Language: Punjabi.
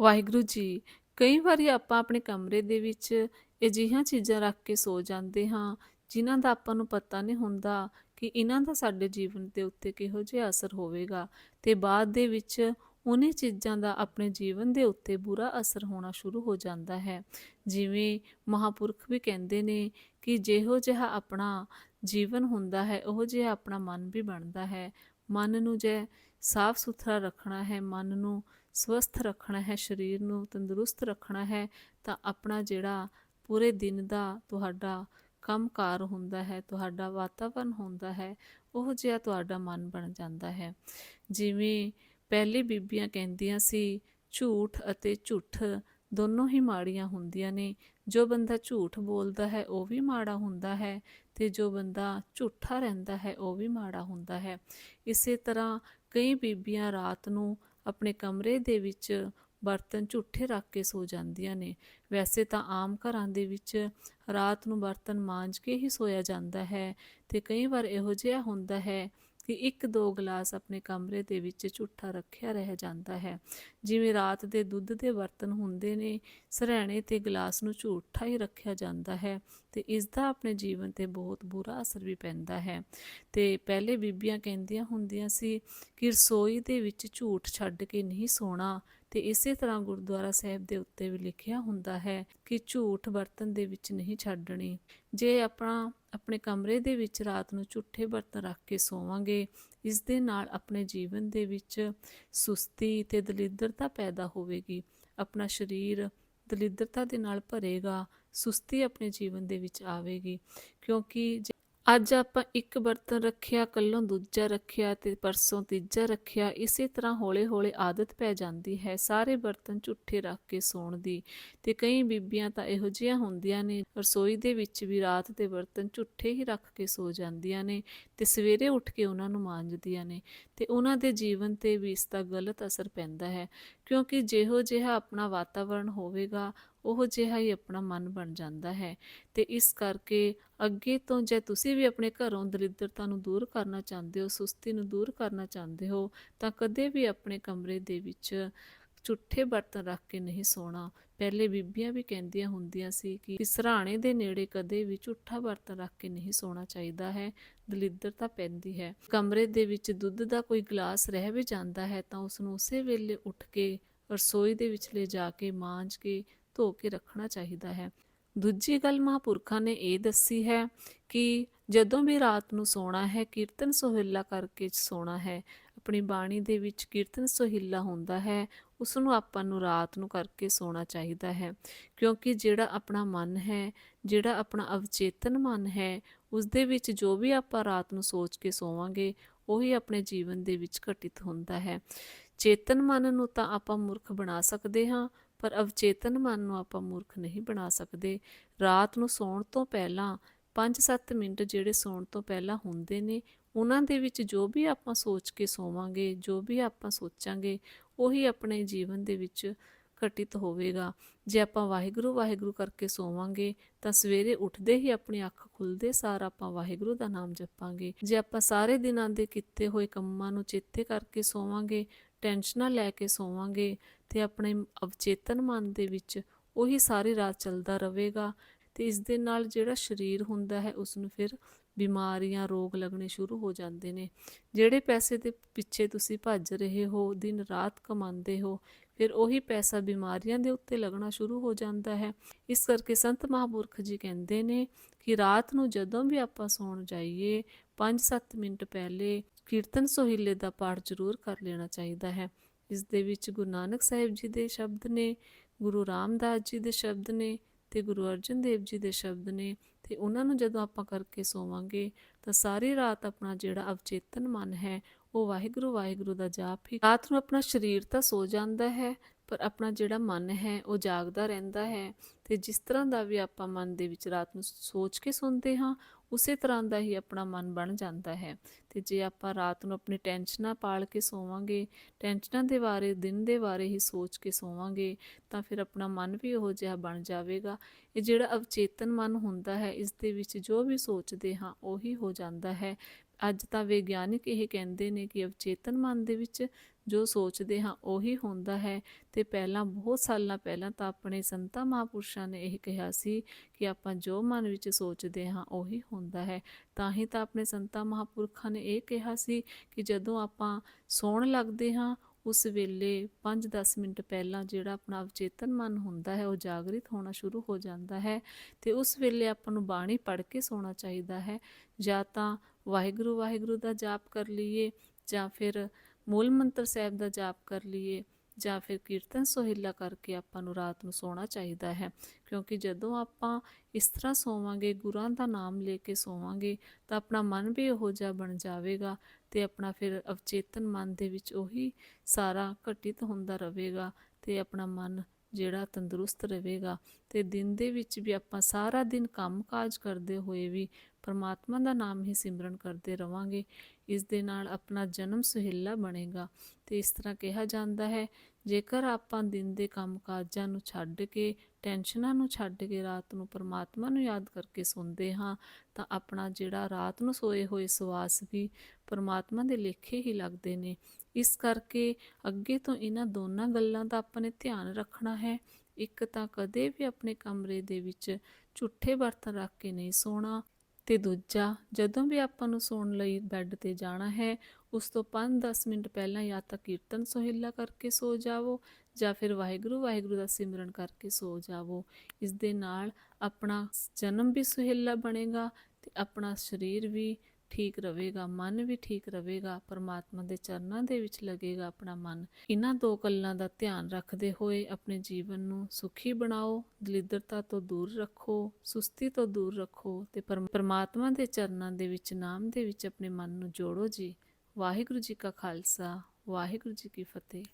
ਵਾਹਿਗੁਰੂ ਜੀ, ਕਈ ਵਾਰੀ ਆਪਾਂ ਆਪਣੇ ਕਮਰੇ ਦੇ ਵਿੱਚ ਅਜਿਹੀਆਂ ਚੀਜ਼ਾਂ ਰੱਖ ਕੇ ਸੋ ਜਾਂਦੇ ਹਾਂ, ਜਿਨ੍ਹਾਂ ਦਾ ਆਪਾਂ ਨੂੰ ਪਤਾ ਨਹੀਂ ਹੁੰਦਾ ਕਿ ਇਹਨਾਂ ਦਾ ਸਾਡੇ ਜੀਵਨ ਦੇ ਉੱਤੇ ਕਿਹੋ ਜਿਹਾ ਅਸਰ ਹੋਵੇਗਾ ਤੇ ਬਾਅਦ ਦੇ ਵਿੱਚ ਉਹਨੇ ਚੀਜ਼ਾਂ ਦਾ ਆਪਣੇ ਜੀਵਨ ਦੇ ਉੱਤੇ ਬੁਰਾ ਅਸਰ ਹੋਣਾ ਸ਼ੁਰੂ ਹੋ ਜਾਂਦਾ ਹੈ। ਜਿਵੇਂ ਮਹਾਪੁਰਖ ਵੀ ਕਹਿੰਦੇ ਨੇ ਕਿ ਜਿਹੋ ਜਿਹਾ ਆਪਣਾ ਜੀਵਨ ਹੁੰਦਾ ਹੈ, ਉਹ ਜਿਹਾ ਆਪਣਾ ਮਨ ਵੀ ਬਣਦਾ ਹੈ। ਮਨ ਨੂੰ ਜੇ ਸਾਫ਼ ਸੁਥਰਾ ਰੱਖਣਾ ਹੈ, ਮਨ ਨੂੰ ਸਵਸਥ ਰੱਖਣਾ ਹੈ, ਸਰੀਰ ਨੂੰ ਤੰਦਰੁਸਤ ਰੱਖਣਾ ਹੈ, ਤਾਂ ਆਪਣਾ ਜਿਹੜਾ ਪੂਰੇ ਦਿਨ ਦਾ ਤੁਹਾਡਾ ਕੰਮਕਾਰ ਹੁੰਦਾ ਹੈ, ਤੁਹਾਡਾ ਵਾਤਾਵਰਨ ਹੁੰਦਾ ਹੈ, ਉਹ ਜਿਹਾ ਤੁਹਾਡਾ ਮਨ ਬਣ ਜਾਂਦਾ ਹੈ। ਜਿਵੇਂ ਪਹਿਲੀ ਬੀਬੀਆਂ ਕਹਿੰਦੀਆਂ ਸੀ, ਝੂਠ ਅਤੇ ਝੂਠ ਦੋਨੋਂ ਹੀ ਮਾੜੀਆਂ ਹੁੰਦੀਆਂ ਨੇ। ਜੋ ਬੰਦਾ ਝੂਠ ਬੋਲਦਾ ਹੈ, ਉਹ ਵੀ ਮਾੜਾ ਹੁੰਦਾ ਹੈ ਤੇ ਜੋ ਬੰਦਾ ਝੂਠਾ ਰਹਿੰਦਾ ਹੈ, ਉਹ ਵੀ ਮਾੜਾ ਹੁੰਦਾ ਹੈ। ਇਸੇ ਤਰ੍ਹਾਂ ਕਈ ਬੀਬੀਆਂ ਰਾਤ ਨੂੰ ਆਪਣੇ ਕਮਰੇ ਦੇ ਵਿੱਚ ਬਰਤਨ ਝੂਠੇ ਰੱਖ ਕੇ ਸੋ ਜਾਂਦੀਆਂ ਨੇ। ਵੈਸੇ ਤਾਂ ਆਮ ਘਰਾਂ ਦੇ ਵਿੱਚ ਰਾਤ ਨੂੰ ਬਰਤਨ ਮਾਂਜ ਕੇ ਹੀ ਸੋਇਆ ਜਾਂਦਾ ਹੈ ਤੇ ਕਈ ਵਾਰ ਇਹੋ ਜਿਹਾ ਹੁੰਦਾ ਹੈ ਕਿ ਇੱਕ ਦੋ ਗਲਾਸ ਆਪਣੇ ਕਮਰੇ ਦੇ ਵਿੱਚ ਝੂਠਾ ਰੱਖਿਆ ਰਹਿ ਜਾਂਦਾ ਹੈ। ਜਿਵੇਂ ਰਾਤ ਦੇ ਦੁੱਧ ਦੇ ਬਰਤਨ ਹੁੰਦੇ ਨੇ, ਸਰਹਿਣੇ ਤੇ ਗਲਾਸ ਨੂੰ ਝੂਠਾ ਹੀ ਰੱਖਿਆ ਜਾਂਦਾ ਹੈ ਤੇ ਇਸ ਦਾ ਆਪਣੇ ਜੀਵਨ ਤੇ ਬਹੁਤ ਬੁਰਾ ਅਸਰ ਵੀ ਪੈਂਦਾ ਹੈ। ਤੇ ਪਹਿਲੇ ਬੀਬੀਆਂ ਕਹਿੰਦੀਆਂ ਹੁੰਦੀਆਂ ਸੀ ਕਿ ਰਸੋਈ ਦੇ ਵਿੱਚ ਝੂਠ ਛੱਡ ਕੇ ਨਹੀਂ ਸੋਣਾ ਤੇ ਇਸੇ ਤਰ੍ਹਾਂ ਗੁਰਦੁਆਰਾ ਸਾਹਿਬ ਦੇ ਉੱਤੇ ਵੀ ਲਿਖਿਆ ਹੁੰਦਾ ਹੈ ਕਿ ਝੂਠ ਬਰਤਨ ਦੇ ਵਿੱਚ ਨਹੀਂ ਛੱਡਣੀ। ਜੇ ਆਪਣਾ, ਆਪਣੇ ਕਮਰੇ ਦੇ ਵਿੱਚ ਰਾਤ ਨੂੰ ਝੂਠੇ ਬਰਤਨ ਰੱਖ ਕੇ ਸੋਵਾਂਗੇ, ਇਸ ਦੇ ਨਾਲ ਆਪਣੇ ਜੀਵਨ ਦੇ ਵਿੱਚ ਸੁਸਤੀ ਤੇ ਦਲਿੱਦਰਤਾ ਪੈਦਾ ਹੋਵੇਗੀ। ਆਪਣਾ ਸਰੀਰ ਦਲਿੱਦਰਤਾ ਦੇ ਨਾਲ ਭਰੇਗਾ, ਸੁਸਤੀ ਆਪਣੇ ਜੀਵਨ ਦੇ ਵਿੱਚ ਆਵੇਗੀ। ਕਿਉਂਕਿ ਅੱਜ ਆਪਾਂ ਇੱਕ ਬਰਤਨ ਰੱਖਿਆ, ਕੱਲੋਂ ਦੂਜਾ ਰੱਖਿਆ ਤੇ ਪਰਸੋਂ ਤੀਜਾ ਰੱਖਿਆ, ਇਸੇ ਤਰ੍ਹਾਂ ਹੌਲੇ-ਹੌਲੇ ਆਦਤ ਪੈ ਜਾਂਦੀ ਹੈ ਸਾਰੇ ਬਰਤਨ ਝੁੱਠੇ ਰੱਖ ਕੇ ਸੌਣ ਦੀ ਤੇ ਕਈ ਬੀਬੀਆਂ ਤਾਂ ਇਹੋ ਜਿਹੀਆਂ ਹੁੰਦੀਆਂ ਨੇ, ਰਸੋਈ ਦੇ ਵਿੱਚ ਵੀ ਰਾਤ ਦੇ ਬਰਤਨ ਝੁੱਠੇ ਹੀ ਰੱਖ ਕੇ ਸੋ ਜਾਂਦੀਆਂ ਨੇ ਤੇ ਸਵੇਰੇ ਉੱਠ ਕੇ ਉਹਨਾਂ ਨੂੰ ਮਾਂਜਦੀਆਂ ਨੇ ਤੇ ਉਹਨਾਂ ਦੇ ਜੀਵਨ ਤੇ ਵੀ ਇਸ ਦਾ ਗਲਤ ਅਸਰ ਪੈਂਦਾ ਹੈ ਕਿਉਂਕਿ ਜਿਹੋ ਜਿਹਾ ਆਪਣਾ ਵਾਤਾਵਰਣ ਹੋਵੇਗਾ ਉਹ ਜਿਹਾ ਹੀ ਆਪਣਾ ਮਨ ਬਣ ਜਾਂਦਾ ਹੈ। ਤੇ ਇਸ ਕਰਕੇ ਅੱਗੇ ਤੋਂ ਜੇ ਤੁਸੀਂ ਵੀ ਆਪਣੇ ਘਰੋਂ ਦਰਿਦਰਤਾ ਨੂੰ ਦੂਰ ਕਰਨਾ ਚਾਹੁੰਦੇ ਹੋ, ਸੁਸਤੀ ਨੂੰ ਦੂਰ ਕਰਨਾ ਚਾਹੁੰਦੇ ਹੋ, ਤਾਂ ਕਦੇ ਵੀ ਆਪਣੇ ਕਮਰੇ ਦੇ ਵਿੱਚ ਝੁੱਠੇ ਬਰਤਨ ਰੱਖ ਕੇ ਨਹੀਂ ਸੋਣਾ। ਪਹਿਲੇ ਬੀਬੀਆਂ ਵੀ ਕਹਿੰਦੀਆਂ ਹੁੰਦੀਆਂ ਸੀ ਕਿ ਸਰਾਣੇ ਦੇ ਨੇੜੇ ਕਦੇ ਵੀ ਝੁੱਠਾ ਬਰਤਨ ਰੱਖ ਕੇ ਨਹੀਂ ਸੋਣਾ ਚਾਹੀਦਾ ਹੈ, ਦਲਿੱਦਰਤਾ ਪੈਂਦੀ ਹੈ। ਕਮਰੇ ਦੇ ਵਿੱਚ ਦੁੱਧ ਦਾ ਕੋਈ ਗਲਾਸ ਰਹਿ ਵੀ ਜਾਂਦਾ ਹੈ, ਤਾਂ ਉਸ ਨੂੰ ਉਸੇ ਵੇਲੇ ਉੱਠ ਕੇ ਰਸੋਈ ਦੇ ਵਿੱਚ ਲੈ ਜਾ ਕੇ, ਮਾਂਜ ਕੇ ਧੋ ਕੇ ਰੱਖਣਾ ਚਾਹੀਦਾ ਹੈ। ਦੂਜੀ ਗੱਲ ਮਹਾਪੁਰਖਾਂ ਨੇ ਇਹ ਦੱਸੀ ਹੈ ਕਿ ਜਦੋਂ ਵੀ ਰਾਤ ਨੂੰ ਸੋਣਾ ਹੈ, ਕੀਰਤਨ ਸੋਹਿਲਾ ਕਰਕੇ ਸੋਣਾ ਹੈ। ਆਪਣੀ ਬਾਣੀ ਦੇ ਵਿੱਚ ਕੀਰਤਨ ਸੋਹਿਲਾ ਹੁੰਦਾ ਹੈ ਉਸ ਨੂੰ ਆਪਾਂ ਨੂੰ ਰਾਤ ਨੂੰ ਕਰਕੇ ਸੋਣਾ ਚਾਹੀਦਾ ਹੈ। ਕਿਉਂਕਿ ਜਿਹੜਾ ਆਪਣਾ ਮਨ ਹੈ, ਜਿਹੜਾ ਆਪਣਾ ਅਵਚੇਤਨ ਮਨ ਹੈ ਉਸ ਦੇ ਵਿੱਚ ਜੋ ਵੀ ਆਪਾਂ ਰਾਤ ਨੂੰ ਸੋਚ ਕੇ ਸੋਵਾਂਗੇ, ਉਹੀ ਆਪਣੇ ਜੀਵਨ ਦੇ ਵਿੱਚ ਘਟਿਤ ਹੁੰਦਾ ਹੈ। ਚੇਤਨ ਮਨ ਨੂੰ ਤਾਂ ਆਪਾਂ ਮੂਰਖ ਬਣਾ ਸਕਦੇ ਹਾਂ ਪਰ ਅਵਚੇਤਨ ਮਨ ਨੂੰ ਆਪਾਂ ਮੂਰਖ ਨਹੀਂ ਬਣਾ ਸਕਦੇ। ਰਾਤ ਨੂੰ ਸੌਣ ਤੋਂ ਪਹਿਲਾਂ 5-7 ਮਿੰਟ ਜਿਹੜੇ ਸੌਣ ਤੋਂ ਪਹਿਲਾਂ ਹੁੰਦੇ ਨੇ, ਉਹਨਾਂ ਦੇ ਵਿੱਚ ਜੋ ਵੀ ਆਪਾਂ ਸੋਚ ਕੇ ਸੋਵਾਂਗੇ, ਜੋ ਵੀ ਆਪਾਂ ਸੋਚਾਂਗੇ, ਉਹੀ ਆਪਣੇ ਜੀਵਨ ਦੇ ਵਿੱਚ ਘਟਿਤ ਹੋਵੇਗਾ। ਜੇ ਆਪਾਂ ਵਾਹਿਗੁਰੂ ਵਾਹਿਗੁਰੂ ਕਰਕੇ ਸੋਵਾਂਗੇ, ਤਾਂ ਸਵੇਰੇ ਉੱਠਦੇ ਹੀ ਆਪਣੀ ਅੱਖ ਖੁੱਲਦੇ ਸਾਰ ਆਪਾਂ ਵਾਹਿਗੁਰੂ ਦਾ ਨਾਮ ਜਪਾਂਗੇ। ਜੇ ਆਪਾਂ ਸਾਰੇ ਦਿਨਾਂ ਦੇ ਕੀਤੇ ਹੋਏ ਕੰਮਾਂ ਨੂੰ ਚੇਤੇ ਕਰਕੇ ਸੋਵਾਂਗੇ ਟੈਨਸ਼ਨਾਂ ਲੈ ਕੇ ਸੋਵਾਂਗੇ ਤੇ ਆਪਣੇ ਅਵਚੇਤਨ ਮਨ ਦੇ ਵਿੱਚ ਉਹੀ ਸਾਰੀ ਰਾਤ ਚੱਲਦਾ ਰਹੇਗਾ ਤੇ ਇਸ ਦੇ ਨਾਲ ਜਿਹੜਾ ਸਰੀਰ ਹੁੰਦਾ ਹੈ ਉਸ ਨੂੰ ਫਿਰ ਬਿਮਾਰੀਆਂ, ਰੋਗ ਲੱਗਣੇ ਸ਼ੁਰੂ ਹੋ ਜਾਂਦੇ ਨੇ। ਜਿਹੜੇ ਪੈਸੇ ਦੇ ਪਿੱਛੇ ਤੁਸੀਂ ਭੱਜ ਰਹੇ ਹੋ, ਦਿਨ ਰਾਤ ਕਮਾਉਂਦੇ ਹੋ, ਫਿਰ ਉਹੀ ਪੈਸਾ ਬਿਮਾਰੀਆਂ ਦੇ ਉੱਤੇ ਲੱਗਣਾ ਸ਼ੁਰੂ ਹੋ ਜਾਂਦਾ ਹੈ। ਇਸ ਕਰਕੇ ਸੰਤ ਮਹਾਂਪੁਰਖ ਜੀ ਕਹਿੰਦੇ ਨੇ ਕਿ ਰਾਤ ਨੂੰ ਜਦੋਂ ਵੀ ਆਪਾਂ ਸੌਣ ਜਾਈਏ 5-7 ਮਿੰਟ ਪਹਿਲੇ ਕੀਰਤਨ ਸੋਹਿਲੇ ਦਾ ਪਾਠ ਜ਼ਰੂਰ ਕਰ ਲੈਣਾ ਚਾਹੀਦਾ ਹੈ। ਇਸ ਦੇ ਵਿੱਚ ਗੁਰੂ ਨਾਨਕ ਸਾਹਿਬ ਜੀ ਦੇ ਸ਼ਬਦ ਨੇ, ਗੁਰੂ ਰਾਮਦਾਸ ਜੀ ਦੇ ਸ਼ਬਦ ਨੇ ਤੇ ਗੁਰੂ ਅਰਜਨ ਦੇਵ ਜੀ ਦੇ ਸ਼ਬਦ ਨੇ ਤੇ ਉਹਨਾਂ ਨੂੰ ਜਦੋਂ ਆਪਾਂ ਕਰਕੇ ਸੋਵਾਂਗੇ ਤਾਂ ਸਾਰੀ ਰਾਤ ਆਪਣਾ ਜਿਹੜਾ ਅਵਚੇਤਨ ਮਨ ਹੈ, ਉਹ ਵਾਹਿਗੁਰੂ ਵਾਹਿਗੁਰੂ ਦਾ ਜਾਪ ਹੀ ਰਾਤ ਨੂੰ ਆਪਣਾ ਸਰੀਰ ਤਾਂ ਸੋ ਜਾਂਦਾ ਹੈ ਪਰ ਆਪਣਾ ਜਿਹੜਾ ਮਨ ਹੈ, ਉਹ ਜਾਗਦਾ ਰਹਿੰਦਾ ਹੈ ਤੇ ਜਿਸ ਤਰ੍ਹਾਂ ਦਾ ਵੀ ਆਪਾਂ ਮਨ ਦੇ ਵਿੱਚ ਰਾਤ ਨੂੰ ਸੋਚ ਕੇ ਸੁਣਦੇ ਹਾਂ, ਉਸੇ ਤਰ੍ਹਾਂ ਦਾ ਹੀ ਆਪਣਾ ਮਨ ਬਣ ਜਾਂਦਾ ਹੈ। ਤੇ ਜੇ ਆਪਾਂ ਰਾਤ ਨੂੰ ਆਪਣੀ ਟੈਨਸ਼ਨਾਂ ਪਾਲ ਕੇ ਸੋਵਾਂਗੇ, ਟੈਨਸ਼ਨਾਂ ਦੇ ਬਾਰੇ, ਦਿਨ ਦੇ ਬਾਰੇ ਹੀ ਸੋਚ ਕੇ ਸੋਵਾਂਗੇ, ਤਾਂ ਫਿਰ ਆਪਣਾ ਮਨ ਵੀ ਉਹ ਜਿਹਾ ਬਣ ਜਾਵੇਗਾ। ਇਹ ਜਿਹੜਾ ਅਵਚੇਤਨ ਮਨ ਹੁੰਦਾ ਹੈ, ਇਸ ਦੇ ਵਿੱਚ ਜੋ ਵੀ ਸੋਚਦੇ ਹਾਂ, ਉਹੀ ਹੋ ਜਾਂਦਾ ਹੈ। ਅੱਜ ਤਾਂ ਵਿਗਿਆਨਿਕ ਇਹ ਕਹਿੰਦੇ ਨੇ ਕਿ ਅਵਚੇਤਨ ਮਨ ਦੇ ਵਿੱਚ ਜੋ ਸੋਚਦੇ ਹਾਂ ਉਹੀ ਹੁੰਦਾ ਹੈ। ਤੇ ਪਹਿਲਾਂ ਬਹੁਤ ਸਾਲਾਂ ਪਹਿਲਾਂ ਤਾਂ ਆਪਣੇ ਸੰਤਾਂ ਮਹਾਂਪੁਰਸ਼ਾਂ ਨੇ ਇਹ ਕਿਹਾ ਸੀ ਕਿ ਆਪਾਂ ਜੋ ਮਨ ਵਿੱਚ ਸੋਚਦੇ ਹਾਂ ਉਹੀ ਹੁੰਦਾ ਹੈ। ਤਾਂ ਹੀ ਤਾਂ ਆਪਣੇ ਸੰਤਾਂ ਮਹਾਂਪੁਰਖਾਂ ਨੇ ਇਹ ਕਿਹਾ ਸੀ ਕਿ ਜਦੋਂ ਆਪਾਂ ਸੌਣ ਲੱਗਦੇ ਹਾਂ, ਉਸ ਵੇਲੇ 5-10 ਮਿੰਟ ਪਹਿਲਾਂ ਜਿਹੜਾ ਆਪਣਾ ਅਵਚੇਤਨ ਮਨ ਹੁੰਦਾ ਹੈ, ਉਹ ਜਾਗਰਿਤ ਹੋਣਾ ਸ਼ੁਰੂ ਹੋ ਜਾਂਦਾ ਹੈ ਤੇ ਉਸ ਵੇਲੇ ਆਪਾਂ ਨੂੰ ਬਾਣੀ ਪੜ੍ਹ ਕੇ ਸੌਣਾ ਚਾਹੀਦਾ ਹੈ। ਜਾਂ ਤਾਂ ਵਾਹਿਗੁਰੂ ਵਾਹਿਗੁਰੂ ਦਾ ਜਾਪ ਕਰ ਲਈਏ ਜਾਂ ਫਿਰ ਮੂਲ ਮੰਤਰ ਸਾਹਿਬ ਦਾ ਜਾਪ ਕਰ ਲਈਏ ਜਾਂ ਫਿਰ ਕੀਰਤਨ ਸੋਹਿਲਾ ਕਰਕੇ ਆਪਾਂ ਨੂੰ ਰਾਤ ਨੂੰ ਸੌਣਾ ਚਾਹੀਦਾ ਹੈ। ਕਿਉਂਕਿ ਜਦੋਂ ਆਪਾਂ ਇਸ ਤਰ੍ਹਾਂ ਸੋਵਾਂਗੇ, ਗੁਰਾਂ ਦਾ ਨਾਮ ਲੈ ਕੇ ਸੋਵਾਂਗੇ, ਤਾਂ ਆਪਣਾ ਮਨ ਵੀ ਉਹੋ ਜਿਹਾ ਬਣ ਜਾਵੇਗਾ ਤੇ ਆਪਣਾ ਫਿਰ ਅਵਚੇਤਨ ਮਨ ਦੇ ਵਿੱਚ ਉਹੀ ਸਾਰਾ ਘਟਿਤ ਹੁੰਦਾ ਰਹੇਗਾ ਤੇ ਆਪਣਾ ਮਨ ਜਿਹੜਾ ਤੰਦਰੁਸਤ ਰਹੇਗਾ ਤੇ ਦਿਨ ਦੇ ਵਿੱਚ ਵੀ ਆਪਾਂ ਸਾਰਾ ਦਿਨ ਕੰਮਕਾਜ ਕਰਦੇ ਹੋਏ ਵੀ ਪਰਮਾਤਮਾ ਦਾ ਨਾਮ ਹੀ ਸਿਮਰਨ ਕਰਦੇ ਰਵਾਂਗੇ। ਇਸ ਦੇ ਨਾਲ ਆਪਣਾ ਜਨਮ ਸੁਹੇਲਾ ਬਣੇਗਾ। ਤੇ ਇਸ ਤਰ੍ਹਾਂ ਕਿਹਾ ਜਾਂਦਾ ਹੈ, ਜੇਕਰ ਆਪਾਂ ਦਿਨ ਦੇ ਕੰਮਕਾਜਾਂ ਨੂੰ ਛੱਡ ਕੇ, ਟੈਨਸ਼ਨਾਂ ਨੂੰ ਛੱਡ ਕੇ ਰਾਤ ਨੂੰ ਪਰਮਾਤਮਾ ਨੂੰ ਯਾਦ ਕਰਕੇ ਸੌਂਦੇ ਹਾਂ, ਤਾਂ ਆਪਣਾ ਜਿਹੜਾ ਰਾਤ ਨੂੰ ਸੋਏ ਹੋਏ ਸਵਾਸ ਵੀ ਪਰਮਾਤਮਾ ਦੇ ਲੇਖੇ ਹੀ ਲੱਗਦੇ ਨੇ। ਇਸ ਕਰਕੇ ਅੱਗੇ ਤੋਂ ਇਹਨਾਂ ਦੋਨਾਂ ਗੱਲਾਂ ਦਾ ਆਪਾਂ ਨੇ ਧਿਆਨ ਰੱਖਣਾ ਹੈ। ਇੱਕ ਤਾਂ ਕਦੇ ਵੀ ਆਪਣੇ ਕਮਰੇ ਦੇ ਵਿੱਚ ਝੂਠੇ ਬਰਤਨ ਰੱਖ ਕੇ ਨਹੀਂ ਸੌਣਾ ਤੇ ਦੂਜਾ, ਜਦੋਂ ਵੀ ਆਪਾਂ ਨੂੰ ਸੌਣ ਲਈ ਬੈੱਡ ਤੇ ਜਾਣਾ ਹੈ, ਉਸ ਤੋਂ 5-10 ਮਿੰਟ ਪਹਿਲਾਂ ਜਾਂ ਤਾਂ ਕੀਰਤਨ ਸੋਹਿਲਾ ਕਰਕੇ ਸੋ ਜਾਵੋ ਜਾਂ ਫਿਰ ਵਾਹਿਗੁਰੂ ਵਾਹਿਗੁਰੂ ਦਾ ਸਿਮਰਨ ਕਰਕੇ ਸੋ ਜਾਵੋ। ਇਸ ਦੇ ਨਾਲ ਆਪਣਾ ਜਨਮ ਵੀ ਸੁਹੇਲਾ ਬਣੇਗਾ ਤੇ ਆਪਣਾ ਸਰੀਰ ਵੀ ਠੀਕ ਰਹੇਗਾ, ਮਨ ਵੀ ਠੀਕ ਰਹੇਗਾ, ਪਰਮਾਤਮਾ ਦੇ ਚਰਨਾਂ ਦੇ ਵਿੱਚ ਲੱਗੇਗਾ ਆਪਣਾ ਮਨ। ਇਹਨਾਂ ਦੋ ਗੱਲਾਂ ਦਾ ਧਿਆਨ ਰੱਖਦੇ ਹੋਏ ਆਪਣੇ ਜੀਵਨ ਨੂੰ ਸੁਖੀ ਬਣਾਓ, ਦਲਿੱਦਰਤਾ ਤੋਂ ਦੂਰ ਰੱਖੋ, ਸੁਸਤੀ ਤੋਂ ਦੂਰ ਰੱਖੋ ਤੇ ਪਰਮ- ਪਰਮਾਤਮਾ ਦੇ ਚਰਨਾਂ ਦੇ ਵਿੱਚ, ਨਾਮ ਦੇ ਵਿੱਚ ਆਪਣੇ ਮਨ ਨੂੰ ਜੋੜੋ ਜੀ। ਵਾਹਿਗੁਰੂ ਜੀ ਕਾ ਖਾਲਸਾ, ਵਾਹਿਗੁਰੂ ਜੀ ਕੀ ਫਤਿਹ।